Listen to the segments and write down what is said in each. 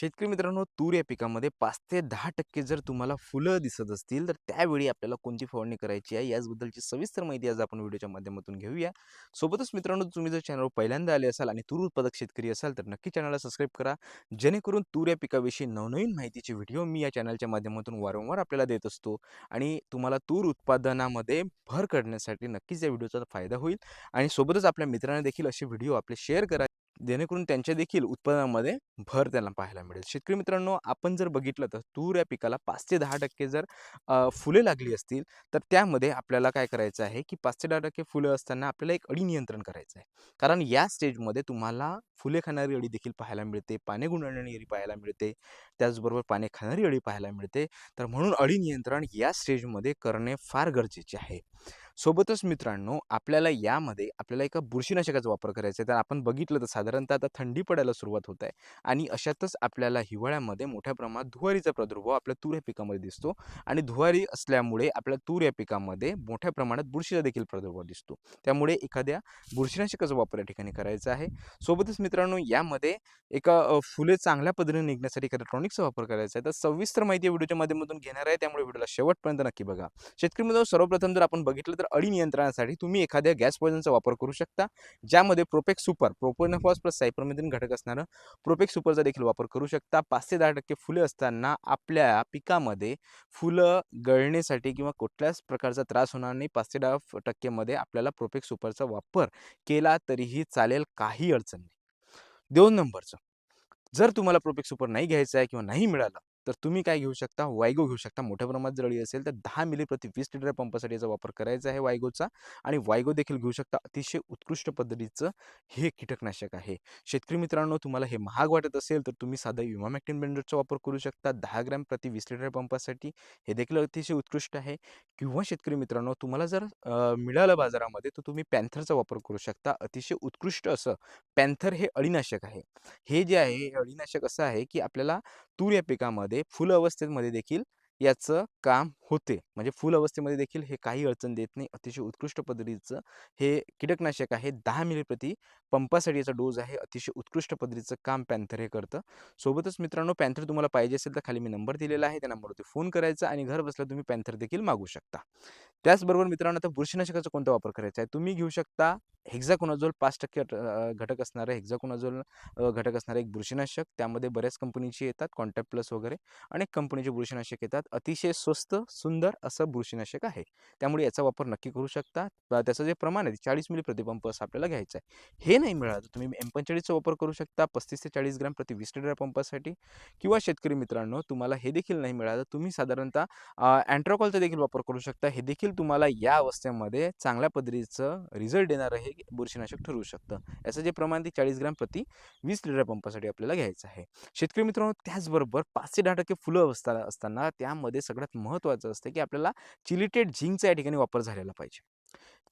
शेतकरी मित्रांनो, तूर या पिकामध्ये पाच ते 10% जर तुम्हाला फुलं दिसत असतील, तर त्यावेळी आपल्याला कोणती फवारणी करायची आहे, याचबद्दलची सविस्तर माहिती आज आपण व्हिडिओच्या माध्यमातून घेऊया. सोबतच मित्रांनो, तुम्ही जर चॅनलवर पहिल्यांदा आले असाल आणि तूर उत्पादक शेतकरी असाल, तर नक्की चॅनलला सबस्क्राईब करा. जेणेकरून तूर या पिकाविषयी नवनवीन माहितीचे व्हिडिओ मी या चॅनलच्या माध्यमातून वारंवार आपल्याला देत असतो आणि तुम्हाला तूर उत्पादनामध्ये भर करण्यासाठी नक्कीच या व्हिडिओचा फायदा होईल आणि सोबतच आपल्या मित्रांना देखील असे व्हिडिओ आपले शेअर करा. जेणेकरून त्यांच्या देखील उत्पादनामध्ये भर त्यांना पाहायला मिळेल. शेतकरी मित्रांनो, आपण जर बघितलं तर तूर या पिकाला पाच ते 10% जर फुले लागली असतील, तर त्यामध्ये आपल्याला काय करायचं आहे, की पाच ते 10% फुलं असताना आपल्याला एक अळी नियंत्रण करायचं आहे. कारण या स्टेजमध्ये तुम्हाला फुले खाणारी अळी देखील पाहायला मिळते, पाने गुंडाळणारी अळी पाहायला मिळते, त्याचबरोबर पाने खाणारी अळी पाहायला मिळते. तर म्हणून अळी नियंत्रण या स्टेजमध्ये करणे फार गरजेचे आहे. सोबतच मित्रांनो, आपल्याला यामध्ये आपल्याला एका बुरशीनाशकाचा वापर करायचा आहे. तर आपण बघितलं तर साधारणतः आता थंडी पडायला सुरुवात होत आहे आणि अशातच आपल्याला हिवाळ्यामध्ये मोठ्या प्रमाणात धुवारीचा प्रादुर्भाव आपल्या तूर या पिकामध्ये दिसतो आणि धुवारी असल्यामुळे आपल्या तूर या पिकामध्ये मोठ्या प्रमाणात बुरशीचा देखील प्रादुर्भाव दिसतो. त्यामुळे एखाद्या बुरशीनाशकाचा वापर या ठिकाणी करायचा आहे. सोबतच मित्रांनो, यामध्ये एका फुले चांगल्या पद्धतीने निघण्यासाठी एखाद्या ट्रॉनिक्सचा वापर करायचा आहे. तर सविस्तर माहिती व्हिडिओच्या माध्यमातून घेणार आहे, त्यामुळे व्हिडिओला शेवटपर्यंत नक्की बघा. शेतकरी मित्रांनो, सर्वप्रथम जर आपण बघितलं तर अळी नियंत्रणासाठी तुम्ही एखाद्या गॅस पॉइझनचा वापर करू शकता. ज्यामध्ये Propex super, profenofos plus cypermethrin घटक असणारं प्रोपेक्स सुपरचा देखील वापर करू शकता. पाच ते 10% फुले असताना आपल्या पिकामध्ये फुलं गळण्यासाठी किंवा कुठल्याच प्रकारचा त्रास होणार नाही. पाच ते दहा टक्केमध्ये आपल्याला प्रोपेक्स सुपरचा वापर केला तरीही चालेल, काही अडचण नाही. दोन नंबरचं, जर तुम्हाला प्रोपेक्स सुपर नाही घ्यायचं आहे किंवा नाही मिळालं, तर तुम्ही काय घेऊ शकता, वायगो घेऊ शकता. मोठ्या प्रमाणात जर अळी असेल, तर दहा मिली प्रति वीस लिटर पंपासाठी याचा वापर करायचा आहे वायगोचा आणि वायगो देखील घेऊ शकता. अतिशय उत्कृष्ट पद्धतीचं हे कीटकनाशक आहे. शेतकरी मित्रांनो, तुम्हाला हे महाग वाटत असेल, तर तुम्ही साधा इमामॅक्टिन ब्लेंडरचा वापर करू शकता दहा ग्रॅम प्रति वीस लिटर पंपासाठी. हे देखील अतिशय उत्कृष्ट आहे किंवा शेतकरी मित्रांनो, तुम्हाला जर मिळालं बाजारामध्ये, तर तुम्ही पॅन्थरचा वापर करू शकता. अतिशय उत्कृष्ट असं पॅन्थर हे अळीनाशक आहे. हे जे आहे, हे अळीनाशक असं आहे, की आपल्याला तूर या पिकामध्ये फुल अवस्थेमध्ये देखील याचं काम होते. म्हणजे फुल अवस्थेमध्ये देखील हे काही अडचण देत नाही. अतिशय उत्कृष्ट पद्धतीचं हे कीटकनाशक आहे. दहा मिली प्रति पंपासाठी याचा डोस आहे. अतिशय उत्कृष्ट पद्धतीचं काम पॅन्थर हे करतं. सोबतच मित्रांनो, पॅन्थर तुम्हाला पाहिजे असेल, तर खाली मी नंबर दिलेला आहे. त्या नंबरवरती फोन करायचा आणि घरबसल्या तुम्ही पॅन्थर देखील मागू शकता. त्याचबरोबर मित्रांनो, आता बुरशीनाशकाचा कोणता वापर करायचा आहे, तुम्ही घेऊ शकता हेक्झाकोनाझोल पाच टक्के घटक असणारं हेक्झाकोनाझोल घटक असणारं एक बुरशीनाशक. त्यामध्ये बऱ्याच कंपनीचे येतात, कॉन्टॅक्ट प्लस वगैरे अनेक कंपनीचे बुरशीनाशक येतात. अतिशय स्वस्त, सुंदर असं बुरशीनाशक आहे. त्यामुळे याचा वापर नक्की करू शकता. त्याचं जे प्रमाण आहे, 40 मिली प्रतिपंप असं आपल्याला घ्यायचं आहे. हे नाही मिळालं, तर तुम्ही M45चा वापर करू शकता 35 ते 40 ग्रॅम प्रति वीस लिटर पंपासाठी किंवा शेतकरी मित्रांनो, तुम्हाला हे देखील नाही मिळालं, तुम्ही साधारणतः अँट्रॉकॉलचा देखील वापर करू शकता. हे देखील तुम्हाला या अवस्थेमध्ये चांगल्या पद्धतीचं रिझल्ट देणारं हे बुरशीनाशक ठरू शकतं. याचं जे प्रमाण ते 40 ग्रॅम प्रति वीस लिटर पंपासाठी आपल्याला घ्यायचं आहे. शेतकरी मित्रांनो, त्याचबरोबर पाच ते 10% फुलं अवस्था असताना त्यामध्ये सगळ्यात महत्त्वाचं असतं, की आपल्याला चिलिटेड झिंकचा या ठिकाणी वापर झालेला पाहिजे.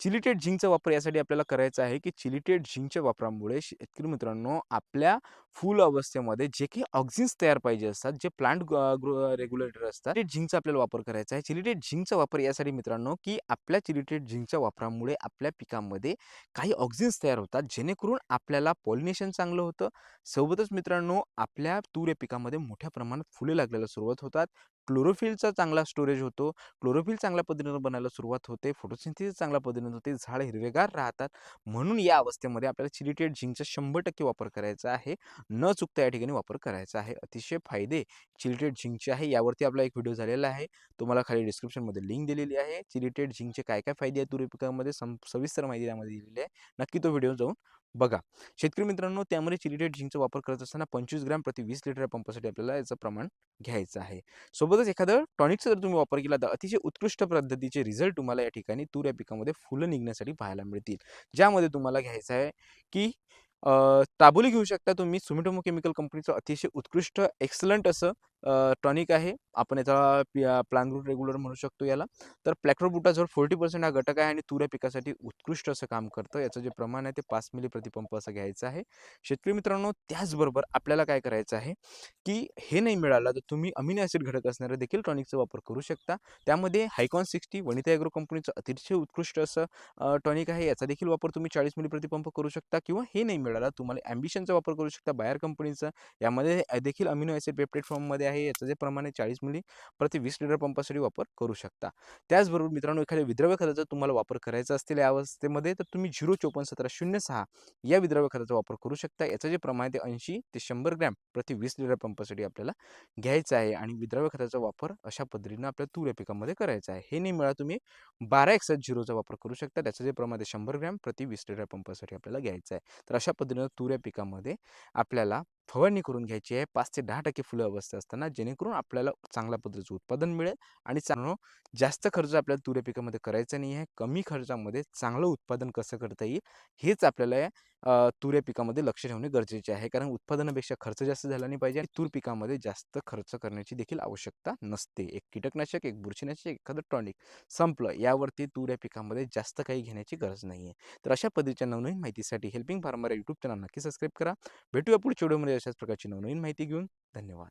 चिलिटेड झिंकचा वापर यासाठी आपल्याला करायचा आहे, की चिलिटेड झिंकच्या वापरामुळे शेतकरी मित्रांनो, आपल्या फुल अवस्थेमध्ये जे काही ऑक्झिन्स तयार पाहिजे असतात, जे प्लांट ग्रो रेग्युलेटर असतात, ते झिंकचा आपल्याला वापर करायचा आहे. चिलिटेड झिंकचा वापर यासाठी मित्रांनो, की आपल्या चिलिटेड झिंकच्या वापरामुळे आपल्या पिकामध्ये काही ऑक्झिन्स तयार होतात, जेणेकरून आपल्याला पॉलिनेशन चांगलं होतं. सोबतच मित्रांनो, आपल्या तूर या पिकामध्ये मोठ्या प्रमाणात फुले लागण्याला सुरुवात होतात. क्लोरोफिलचा चांगला स्टोरेज होतो. क्लोरोफिल चांगल्या पद्धतीनं बनायला सुरुवात होते. फोटोसिंथेसिस चांगल्या पद्धतीनं होते. झाड हिरवेगार राहतात. म्हणून या अवस्थेमध्ये आपल्याला चिलिटेट झिंकचा 100% वापर करायचा आहे. न चुकता या ठिकाणी वापर करायचा आहे. अतिशय फायदे चिरिटेड झिंकचे आहे. यावरती आपला एक व्हिडिओ झालेला आहे. तुम्हाला खाली डिस्क्रिप्शनमध्ये लिंक दिलेली आहे. चिलिटेट झिंकचे काय-काय फायदे आहेत तूर पिकामध्ये सं सविस्तर माहिती त्यामध्ये दिलेली आहे. नक्की तो व्हिडिओ जाऊन बघा. शेतकरी मित्रांनो, त्यामध्ये चिलिटेड झिंकचा वापर करत असताना 25 ग्रॅम प्रति वीस लिटर पंपासाठी आपल्याला याचं प्रमाण घ्यायचं आहे. सोबतच एखादं टॉनिकचा जर तुम्ही वापर केला, तर अतिशय उत्कृष्ट पद्धतीचे रिझल्ट तुम्हाला या ठिकाणी तूर या पिकामध्ये फुलं निघण्यासाठी पाहायला मिळतील. ज्यामध्ये तुम्हाला घ्यायचं आहे, की ताबोली घेऊ शकता तुम्ही सुमिटोमो केमिकल कंपनीचं अतिशय उत्कृष्ट एक्सलंट असं टॉनिक आहे आपण याचा पी प्लान रूट रेग्युलर म्हणू शकतो याला. तर प्लॅक्टोबुटाजवळ फोर्टी पर्सेंट हा घटक आहे आणि तुऱ्या पिकासाठी उत्कृष्ट असं काम करतं. याचं जे प्रमाण आहे ते पाच मिली प्रतिपंप असं घ्यायचं आहे. शेतकरी मित्रांनो त्याचबरोबर आपल्याला काय करायचं आहे की हे नाही मिळालं तर तुम्ही अमिनो ॲसिड घटक असणाऱ्या देखील टॉनिकचा वापर करू शकता. त्यामध्ये हायकॉन सिक्स्टी वनिता ॲग्रो कंपनीचं अतिशय उत्कृष्ट असं टॉनिक आहे. याचा देखील वापर तुम्ही चाळीस मिली प्रतिपंप करू शकता किंवा हे नाही मिळाला तुम्हाला ॲम्बिशनचा वापर करू शकता बायर कंपनीचं. यामध्ये देखील अमिनो ॲसिड पेप्टेड फॉर्ममध्ये आहे. याचं जे प्रमाण आहे चाळीस मिली प्रति वीस लिटर पंपासाठी वापर करू शकता. त्याचबरोबर मित्रांनो एखाद्या विद्रव्य खताचा तुम्हाला वापर करायचा असतील या अवस्थेमध्ये तर तुम्ही झिरो चोपन्न सतरा शून्य सहा या विद्रव्य खताचा वापर करू शकता. याचं जे प्रमाण आहे ते ऐंशी ते शंभर ग्रॅम प्रति वीस लिटर पंपासाठी आपल्याला घ्यायचं आहे आणि विद्रव्य खताचा वापर अशा पद्धतीनं आपल्या तूर या पिकामध्ये करायचा आहे. हे नाही तुम्ही बारा एकसात झिरोचा वापर करू शकता. त्याचं जे प्रमाण आहे शंभर ग्रॅम प्रति वीस लिटर पंपासाठी आपल्याला घ्यायचं आहे. तर अशा पद्धतीनं तूर या पिकामध्ये आपल्याला फवारणी करून घ्यायची आहे. पाच ते दहा टक्के फुलं अवस्था असताना जेणेकरून आपल्याला चांगल्या पद्धतीचं उत्पादन मिळेल आणि चांगलं जास्त खर्च आपल्याला तुऱ्या पिकामध्ये करायचा नाही आहे. कमी खर्चामध्ये चांगलं उत्पादन कसं करता येईल हेच आपल्याला तुऱ्या पिकामध्ये लक्ष ठेवणे गरजेचे आहे. कारण उत्पादनापेक्षा खर्च जास्त झाला नाही पाहिजे आणि तूर पिकामध्ये जास्त खर्च करण्याची देखील आवश्यकता नसते. एक कीटकनाशक एक बुरशीनाशक एखादं टॉनिक संपलं यावरती तूर या पिकामध्ये जास्त काही घेण्याची गरज नाही आहे तर अशा पद्धतीच्या नवनवीन माहितीसाठी हेल्पिंग फार्मर यूट्यूब चॅनल नक्की सबस्क्राईब करा. भेटूया पुढच्या व्हिडिओमध्ये अशाच प्रकारची नवनवीन माहिती घेऊन. धन्यवाद.